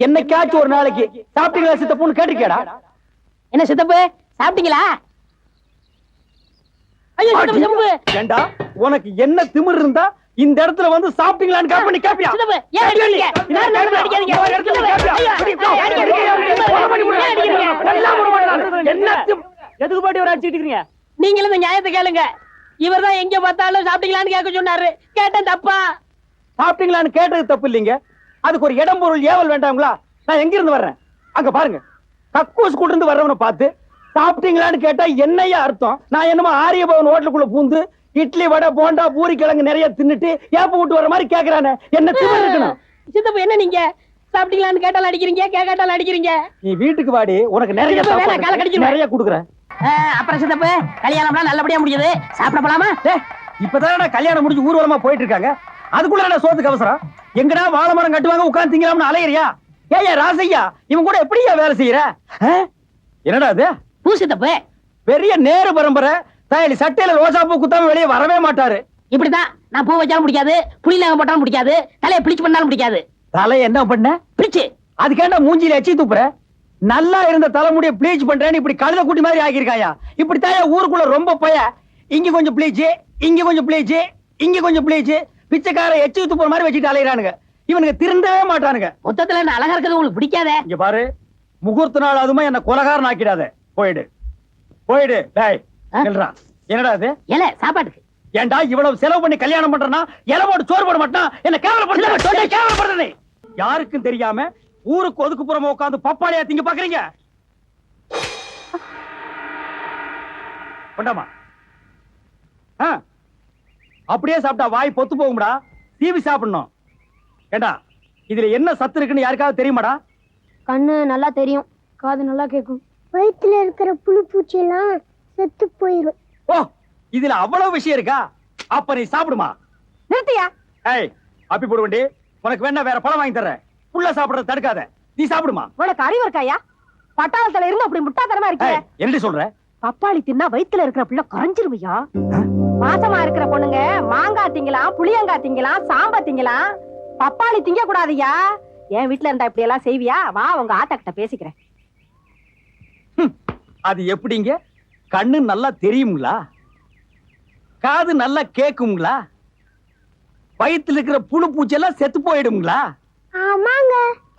என்னைக்காச்சும் ஒரு நாளைக்கு சாப்பிட்டீங்களா சித்தப்புன்னு கேட்டிருக்கேடா. என்ன சித்தப்பு சாப்பிட்டீங்களா? ஏண்டா உனக்கு என்ன திமிர் இருந்தா இந்த இடத்துல வந்து சாப்பிட்டீங்களான்னு கேப்பியா? எதுக்கு பாட்டி ஒரு அடிச்சிட்டு இருக்கீங்க நீங்களும் இந்த நியாயத்தை கேளுங்க. இவர்தான் எங்க பார்த்தாலும் சாப்பிட்டீங்களான்னு கேட்க சொன்னாரு. கேட்டேன் தப்பா? சாப்பிட்டீங்களான்னு கேட்டது தப்பு இல்லைங்க. அதுக்கு ஒரு இடம் பொருள் ஏவல் வேண்டாங்களா நான் எங்க இருந்து வர்றேன்? அங்க பாருங்க. கக்கூஸ் கூட இருந்து வர்றவனை பார்த்து சாப்பிட்டீங்களான்னு கேட்டா என்னையா அர்த்தம்? நான் என்னமோ ஆரிய பவன் ஹோட்டலுக்குள்ள பூந்து இட்லி வடை போண்டா பூரி கிழங்கு நிறைய தின்னுட்டு ஏப்ப விட்டு வர மாதிரி கேக்குறானே. என்ன திமிர் இருக்கணும்? சித்தப்பு என்ன நீங்க? சாப்பிட்டீங்களான்னு கேட்டாலும் அடிக்கிறீங்க கேட்காட்டாலும் அடிக்கிறீங்க. நீ வீட்டுக்கு வாடி உனக்கு நிறைய. நிறைய குடுக்குறேன். அப்புறம் சித்தப்பு கல்யாணம்லாம் நல்லபடியா முடியுது. சாப்பிட போலாமா? டேய், இப்பதானடா கல்யாணம் முடிஞ்சு ஊர்வலமா போயிட்டு இருக்காங்க. அதுக்குள்ள என்ன சோத்துக்கு அவசரம். எங்கடா வாழை மரம் கட்டுவாங்க உட்கார்ந்து திங்கலாம்னு அலையறியா ஏய்யா ராசையா இவன் கூட எப்படியா வேலை செய்யற? என்னடா அது பூ. சித்தப்பு பெரிய நேரு பரம்பரை தாயலி சட்டையில ரோஜா பூ குத்தாம வெளியே வரவே மாட்டாரு. இப்படிதான் நான் பூ வச்சாலும் பிடிக்காது புளியில போட்டாலும் பிடிக்காது தலையை பிளிச்சு பண்ணாலும் பிடிக்காது தலை என்ன பண்ண? பிடிச்சு. அதுக்கேண்டா மூஞ்சில எச்சி துப்புற? நல்லா இருந்த தலைமுடிய ப்ளீச் பண்றேன்னு இப்படி கழுத குட்டி மாதிரி ஆகியிருக்காயா? இப்படி தாயா ஊருக்குள்ள ரொம்ப பய? இங்க கொஞ்சம் ப்ளீச் இங்க கொஞ்சம் ப்ளீச் இங்க கொஞ்சம் ப்ளீச் பிச்சைக்கார எச்சி துப்புற மாதிரி வச்சுட்டு அலையறானுங்க. இவனுங்க திருந்தவே மாட்டானுங்க. மொத்தத்துல நான் அழகா இருக்கிறது உங்களுக்கு பிடிக்காதே? இங்க பாரு முகூர்த்த நாள் அதுமா என்ன கொலகாரன் ஆக்கிடாத. போயிடு. போயிடு டேய்? நில்றா. என்னடா அது ஏல சாப்பாட்டுக்கு. ஏன்டா இவ்வளவு செலவு பண்ணி கல்யாணம் பண்றனா இலை போட்டு சோறு போட மாட்டான்? என்ன கேவலப்படுத்த கேவலப்படுறனே யாருக்கும் தெரியாம ஊருக்கு ஒதுக்குப்புறமா உட்கார்ந்து பப்பாளியா திங்க பாக்குறீங்க? கொண்டாமா ஆ, அப்படியே சாப்பிட்டா வாய் பொத்து போகும்டா. தீவி சாப்பிடணும். ஏண்டா இதுல என்ன சத்து இருக்குன்னு யாருக்காவது தெரியுமாடா? கண்ணு நல்லா தெரியும். காது நல்லா கேட்கும். வயிற்றுல இருக்கிற புழு பூச்சி எல்லாம் செத்து போயிரும். ஓ இதுல அவ்வளவு விஷயம் இருக்கா? அப்ப நீ சாப்பிடுமா? நிறுத்தியா? ஏய் அப்பி போட வேண்டி. உனக்கு வேணா வேற பழம் வாங்கி தர்றேன். புள்ள சாப்பிடறத தடுக்காத. நீ சாப்பிடுமா? உனக்கு அறிவு இருக்காயா? பட்டாளத்துல இருந்து அப்படி முட்டாத்தனமா ஏய், என்னடி சொல்ற? பப்பாளி தின்னா வயித்துல இருக்கிற பிள்ளை குறைஞ்சிருவியா மாசமா இருக்கிற பொண்ணுங்க மாங்காய் திங்கலாம் புளியங்காய் திங்கலாம் சாம்பா திங்கலாம். பப்பாளி திங்க கூடாதுயா என் வீட்டுல இருந்தா இப்படி எல்லாம் செய்வியா? வா உங்க ஆத்தா கிட்ட பேசிக்கிறேன். அது எப்படிங்க? கண்ணு நல்லா தெரியுங்களா காது நல்லா கேக்குங்களா வயித்துல இருக்கிற புழு பூச்சி எல்லாம் செத்து போயிடுங்களா ஆமாங்க.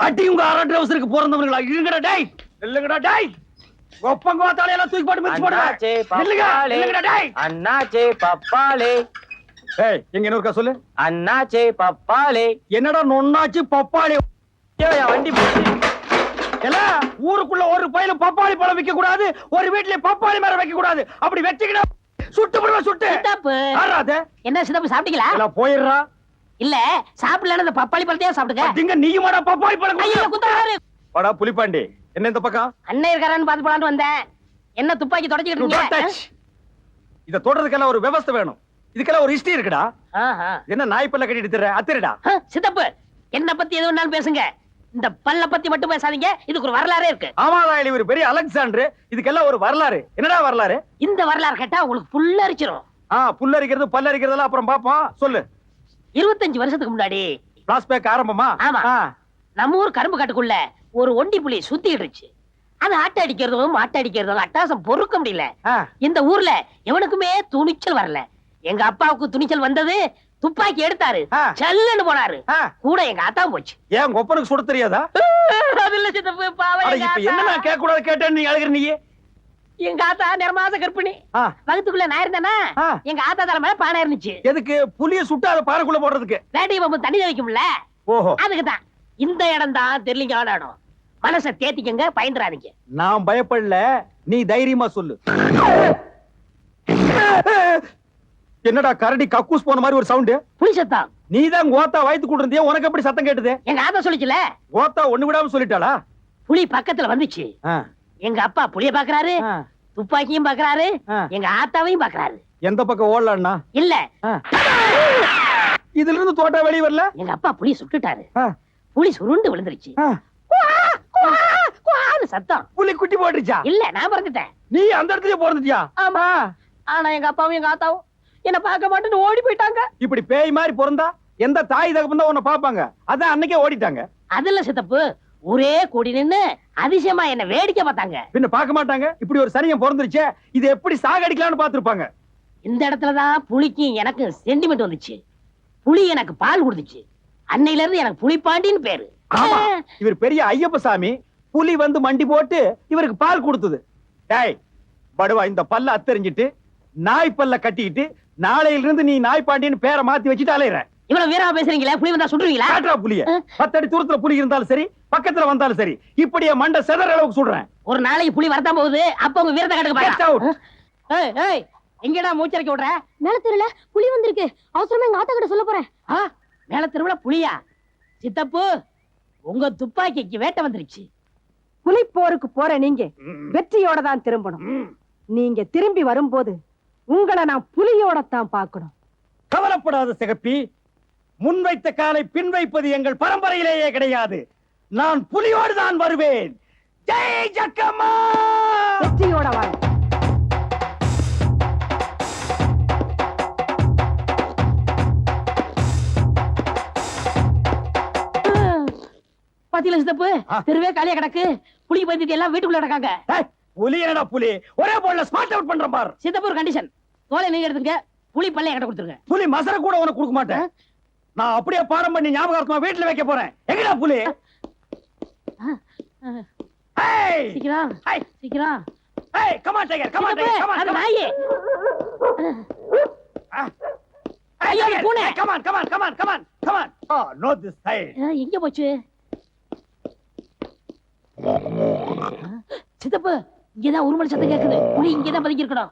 அடி உங்க அரை ட்ரவுசருக்கு பிறந்தவங்களா? இருங்கடா டேய். இல்லங்கடா டேய். ஒப்பங்க தலையெல்லாம் தூக்கி போட்டு மிதிச்சு போடுவேன் அண்ணாச்சே பப்பாளே. ஏய் எங்க இன்னொருக்கா சொல்லு. அண்ணாச்சே பப்பாளே. என்னடா நொண்ணாச்சு என் வண்டி போச்சு. இல்ல ஊருக்குள்ள ஒரு பையில பப்பாளி பழம் வைக்க கூடாது ஒரு வீட்ல பப்பாளி மரம் வைக்க கூடாது அப்படி வச்சுக்கிட்டா சுட்டு போடுவேன் சுட்டு. என்ன சித்தப்பு சாப்பிட்டீங்களா? எல்லாம் போயிடுறா. இல்ல சாப்பிடலன்னு பப்பாளி பழத்தையே சாப்பிடுங்க. திங்க நீயுமாடா பப்பாளி பழம் ஐயோ குத்தாரு வாடா புலிப்பாண்டி. என்ன இந்த பக்கம்? அண்ணன் இருக்காரான்னு பாத்து போலான்னு வந்தேன். என்ன துப்பாக்கி தொடச்சிக்கிட்டு. இத தொடறதுக்கெல்லாம் ஒரு விவஸ்தை வேணும். இதுக்கெல்லாம் ஒரு ஹிஸ்டரி இருக்குடா. என்ன நாய் பல்ல கட்டிட்டு திர அத்திரடா சித்தப்பு என்ன பத்தி எது வேணாலும் பேசுங்க. இந்த பல்ல பத்தி மட்டும் பேசாதீங்க. இதுக்கு ஒரு வரலாறே இருக்கு. ஆமாதான் இவர் பெரிய அலெக்சாண்டர். இதுக்கெல்லாம் ஒரு வரலாறு. என்னடா வரலாறு? இந்த வரலாறு கேட்டா உங்களுக்கு புல்லரிச்சிரும் ஆ புல்லரிக்கிறது பல்லரிக்கிறதெல்லாம் அப்புறம் பாப்போம் சொல்லு. இருபத்தஞ்சு வருஷத்துக்கு முன்னாடி. பிளாஸ்பேக் ஆரம்பமா? ஆமா. நம்ம ஊர் கரும்பு காட்டுக்குள்ள ஒரு ஒண்டி புலி சுத்திட்டு இருந்துச்சு. அது ஆட்டை அடிக்கிறதும் மாட்டை அடிக்கிறதும் அட்டாசம் பொறுக்க முடியல. இந்த ஊர்ல எவனுக்குமே துணிச்சல் வரல. எங்க அப்பாவுக்கு துணிச்சல் வந்தது துப்பாக்கி எடுத்தாரு. சல்லுன்னு போனாரு. கூட எங்க ஆத்தா போச்சு. ஏன் உங்க ஒப்பனுக்கு சுட தெரியாதா? என்ன. நான் கேட்க கூடாது கேட்டேன்னு நீ அழுகிற நீ எங்க ஆத்தா நிறமாச கற்பிணி வகுத்துக்குள்ள நான் இருந்தேனா. எங்க ஆத்தா தலை மேல பானை இருந்துச்சு. எதுக்கு? புலிய சுட்டு அதை பாறைக்குள்ள போடுறதுக்கு. வேட்டை பம்பு தண்ணி வைக்கும்ல ஓஹோ. அதுக்குதான். இந்த இடம் தான் தெரியலீங்க இடம் மனசை தேத்திக்கங்க பயந்துறாதீங்க. நான் பயப்படல நீ தைரியமா சொல்லு. என்னடா கரடி கக்கூஸ் போன மாதிரி ஒரு சவுண்ட்? புலி சத்தம். நீ தான் கோத்தா வயித்து கூட இருந்தியா உனக்கு எப்படி சத்தம் கேட்டுது? எங்க ஆத்தா சொல்லிச்சுல? கோத்தா ஒண்ணு விடாம சொல்லிட்டாளா? புலி பக்கத்துல வந்துச்சு. எங்க அப்பா புலிய பாக்குறாரு துப்பாக்கியும் பாக்குறாரு. எங்க ஆத்தாவையும் பாக்குறாரு. எந்த பக்கம் ஓடலான்னா? இல்ல. இதுல இருந்து தோட்டா வெளிய வரல? எங்க அப்பா புலி சுட்டுட்டாரு. புலி சுருண்டு விழுந்துருச்சு. சத்தம். புலி குட்டி போட்டுச்சா இல்ல நான் பிறந்துட்டேன் நீ அந்த இடத்துலயே பிறந்துட்டியா ஆமா. ஆனா எங்க அப்பாவும் எங்க ஆத்தாவும் என்ன பார்க்க மாட்டேன்னு ஓடி போயிட்டாங்க. இப்படி பேய் மாதிரி பிறந்தா எந்த தாய் தகப்பன் தான் உன்னை பாப்பாங்க அதான் அன்னைக்கே ஓடிட்டாங்க. அதுல சித்தப்பு ஒரே கூடி நின்னு அதிசயமா என்ன வேடிக்கை பார்த்தாங்க. பின்ன பார்க்க மாட்டாங்க? இப்படி ஒரு சனியம் பிறந்துருச்சே இது எப்படி சாகடிக்கலாம்னு பார்த்திருப்பாங்க? இந்த இடத்துலதான் புலிக்கும் எனக்கு சென்டிமெண்ட் வந்துச்சு. புலி எனக்கு பால் கொடுத்துச்சு. அன்னையில இருந்து எனக்கு புலிப்பாண்டின்னு பேரு. ஆமா இவர் பெரிய ஐயப்ப சாமி. புலி வந்து மண்டி போட்டு இவருக்கு பால் கொடுத்தது. டேய் படுவா இந்த பல்ல அத்தெரிஞ்சிட்டு நாய் பல்ல கட்டிக்கிட்டு நாளையில இருந்து நீ நாய் பாண்டின்னு பேரை மாத்தி வச்சுட்டு அலையிற. இவ்வளவு வீரமா பேசுறீங்களா புலி வந்தா சுடுவீங்களா காட்டுறா புலிய. பத்தடி தூரத்துல புலி இருந்தாலும் சரி பக்கத்துல வந்தாலும் சரி இப்படியே மண்டை செதற அளவுக்கு சொல்றேன் ஒரு நாளைக்கு புலி வரத்தான் போகுது அப்ப உங்க வீரத்தை கட்டுக்க. ஏய் ஏய் எங்கடா மூச்சரைக்க விடுற? மேல தெருல புலி வந்திருக்கு. அவசரமா எங்க ஆத்தா கிட்ட சொல்ல போறேன். ஆ, மேல திருவிழா புலியா? சித்தப்பு உங்க துப்பாக்கிக்கு வேட்டை வந்துருச்சு. புலி போருக்கு போற நீங்க. வெற்றியோட தான் திரும்பணும். நீங்க திரும்பி வரும்போது உங்களை நான் புலியோட தான் பார்க்கணும். கவலைப்படாத சிகப்பி முன்வைத்த காலை பின் வைப்பது எங்கள் பரம்பரையிலேயே கிடையாது. நான் புலியோடு தான் வருவேன். ஜெய் ஜக்கம்மா! வெற்றியோட வாழ. பாத்தீங்களா சித்தப்பு ஆ. தெருவே காலியா கிடக்கு. புலி பயந்துட்டு எல்லாம் வீட்டுக்குள்ள கிடக்காங்க புலி என்னடா புலி? ஒரே போல ஸ்மார்ட் அவுட் பண்ற பார். சித்தப்பு ஒரு கண்டிஷன் தோலை நீங்க எடுத்துங்க புலி பல்லைய கிட்ட கொடுத்துருங்க. புலி மசர கூட உனக்கு கொடுக்க மாட்டேன். நான் அப்படியே பாடம் பண்ணி ஞாபகார்த்தமா வீட்டுல வைக்க போறேன். எங்கடா புலி? சீக்கிரம் சீக்கிரம். ஏய் come on tiger come on tiger come அது நாயே. ஐயோ, பூனை. Come on come on come on come on come on oh no this side ஆ, எங்க போச்சு? ஆ, சித்தப்பு இங்கதான் ஒரு மணி சத்தம் கேக்குது. புலி இங்கதான் பதுக்கி இருக்கணும்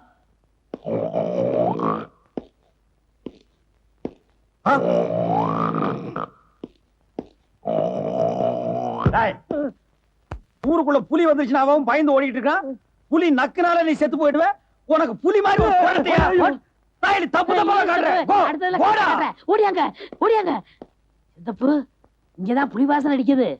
ஊருக்குள்ள புலி வந்துருச்சுன்னா அவன் பயந்து ஓடிட்டு இருக்கான். புலி நக்குனால நீ செத்து போயிடுவ. உனக்கு புலி மாதிரி தப்பு. காட்டுறேன். ஓடியாங்க ஓடியாங்க. சித்தப்பு இங்கதான் புலி வாசனை அடிக்குது.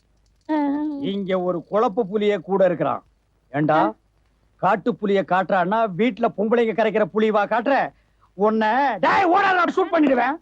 இங்க ஒரு குழப்பு புலிய கூட இருக்கிறான். ஏண்டா? காட்டு புலிய காட்டுறான்னா வீட்டுல பொம்பளைங்க கரைக்கிற புலிவா காட்டுற. உன்னை டேய் ஓடாத ஷூட் பண்ணிடுவேன்.